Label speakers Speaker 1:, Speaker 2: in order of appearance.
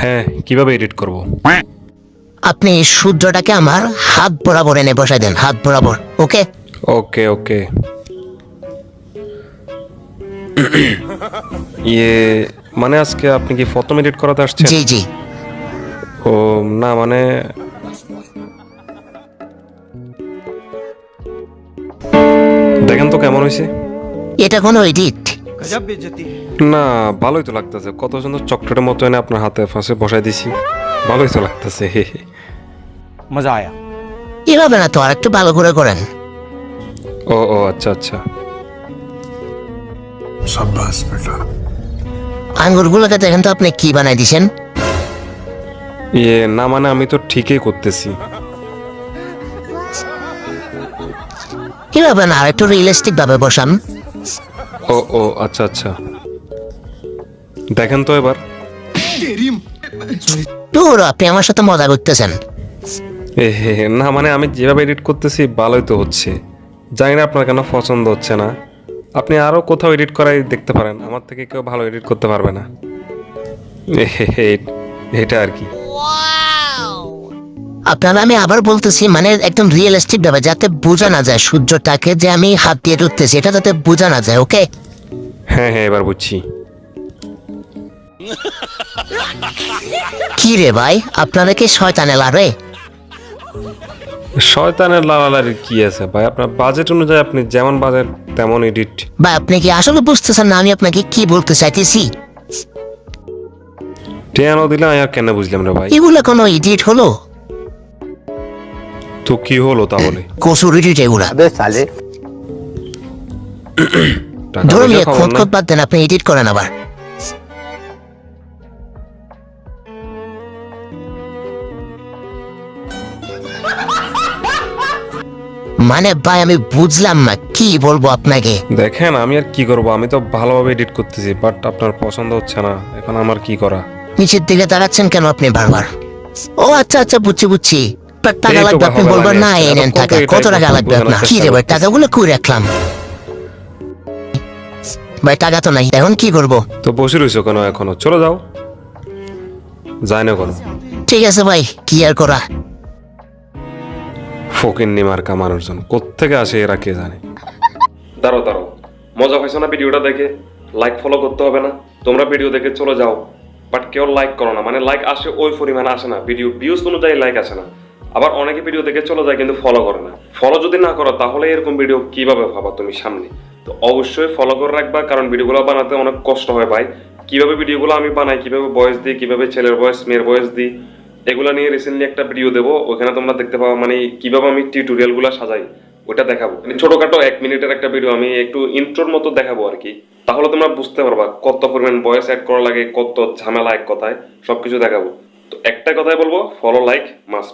Speaker 1: হ্যাঁ কীভাবে এডিট করব?
Speaker 2: আপনি সূত্রটাকে আমার হাত বরাবর এনে বসাই দেন হাত বরাবর ওকে?
Speaker 1: ওকে ওকে। ইয়ে মানে আজকে আপনি কি ফটো এডিট করাতে আসছেন?
Speaker 2: জি জি।
Speaker 1: ও না মানে দেখেন তো কেমন হয়েছে।
Speaker 2: এটা কোনো এডিট
Speaker 1: না ভালোই তো লাগতেছে। কত সুন্দর চকলেটের মতো এনে আপনার হাতে ফাঁসে বসাই দিছি। ভালোই তো লাগতেছে।
Speaker 3: মজা
Speaker 2: আয়া। না তো? আর একটু ভালো করে করেন।
Speaker 1: ও ও আচ্ছা আচ্ছা। সাব্বাস বেটা।
Speaker 2: আঙ্গুরগুলোকে দেখেন তো আপনি কি বানাই দিছেন।
Speaker 1: ইয়ে না মানে আমি তো ঠিকই করতেছি।
Speaker 2: কীভাবে না? আর একটু রিয়েলিস্টিক ভাবে বসান।
Speaker 1: ও ও আচ্ছা আচ্ছা। দেখেন তো এবার।
Speaker 2: দূর আপনি আমার সাথে মজা করতেছেন।
Speaker 1: এ হে হে, না মানে আমি যেভাবে এডিট করতেছি ভালোই তো হচ্ছে। জানি না আপনার কেন পছন্দ হচ্ছে না। আপনি আরও কোথাও এডিট করাই দেখতে পারেন আমার থেকে কেউ ভালো এডিট করতে পারবে না। এ হে হে, এটা আর কি।
Speaker 2: আপনারা আমি আবার বলতেছি মানে একদম রিয়েলিস্টিক ভাবে যাতে বোঝা না যায় সূর্যটাকে যে আমি হাত দিয়ে ঢুকতেছি এটা যাতে বোঝা না যায় ওকে
Speaker 1: হ্যাঁ হ্যাঁ এবার বুঝছি।
Speaker 2: কি রে ভাই আপনারা কি শয়তানে লারে?
Speaker 1: শয়তানের লালালারির কি আছে ভাই? আপনার বাজেট অনুযায়ী আপনি যেমন বাজেট তেমন এডিট
Speaker 2: ভাই আপনি কি আসলে বুঝতেছেন না আমি আপনাকে কি বলতে চাইতেছি?
Speaker 1: টেয়ানো দিলে আর কেন বুঝলাম রে ভাই?
Speaker 2: এগুলো কোনো এডিট হলো?
Speaker 1: তো কি হলো তাহলে?
Speaker 3: কসুরিটি টেগুলা
Speaker 1: টাকা
Speaker 2: ধরুন
Speaker 1: ধরো নিয়ে
Speaker 2: খোঁজ খোঁজ বাদ দেন আপনি এডিট করেন আবার। মানে ভাই আমি বুঝলাম না কি বলব আপনাকে?
Speaker 1: দেখেন আমি আর কি করব? আমি তো ভালোভাবে এডিট করতেছি বাট আপনার পছন্দ হচ্ছে না। এখন আমার কি করা?
Speaker 2: নিচের দিকে তাকাচ্ছেন কেন আপনি বারবার? ও আচ্ছা আচ্ছা বুঝছি বুঝছি। টাকা লাগবে আপনি বলবেন না এই নেন টাকা।
Speaker 1: কত
Speaker 2: টাকা লাগবে আপনার? কি রে ভাই টাকাগুলো কই রাখলাম? ভাই টাকা তো নাই। এখন কি করব?
Speaker 1: তো বসে কেন এখনও? চলে যাও। যায় না কোনো?
Speaker 2: ঠিক আছে ভাই কি আর করা?
Speaker 1: ফকির কামানোর কোত্থেকে আসে এরা কে জানে? দাঁড়ো দাঁড়ো মজা হয়েছে না ভিডিওটা দেখে? লাইক ফলো করতে হবে না। তোমরা ভিডিও দেখে চলে যাও। বাট কেউ লাইক করো না। মানে লাইক আসে ওই পরিমাণে আসে না। ভিডিও ভিউজ অনুযায়ী লাইক আসে না। আবার অনেকে ভিডিও দেখে চলে যায়, কিন্তু ফলো করে না। ফলো যদি না করো, তাহলে এরকম ভিডিও কীভাবে ভাবা তুমি সামনে? তো অবশ্যই ফলো করে রাখবা, কারণ ভিডিওগুলো বানাতে অনেক কষ্ট হয় ভাই। কীভাবে ভিডিওগুলো আমি বানাই, কীভাবে বয়স দিই, কীভাবে ছেলের বয়স, মেয়ের বয়স দিই, এগুলা নিয়ে রিসেন্টলি একটা ভিডিও দেবো। ওখানে তোমরা দেখতে পাবো মানে কীভাবে আমি টিউটোরিয়ালগুলা সাজাই, ওটা দেখাবো। মানে ছোটখাটো এক মিনিটের একটা ভিডিও আমি একটু ইন্ট্রোর মতো দেখাবো আর কি। তাহলে তোমরা বুঝতে পারবা কত পরিমাণ ভয়েস অ্যাড করা লাগে, কত ঝামেলা এক কথায়, সবকিছু দেখাবো। তো একটা কথাই বলব ফলো লাইক মাস্ট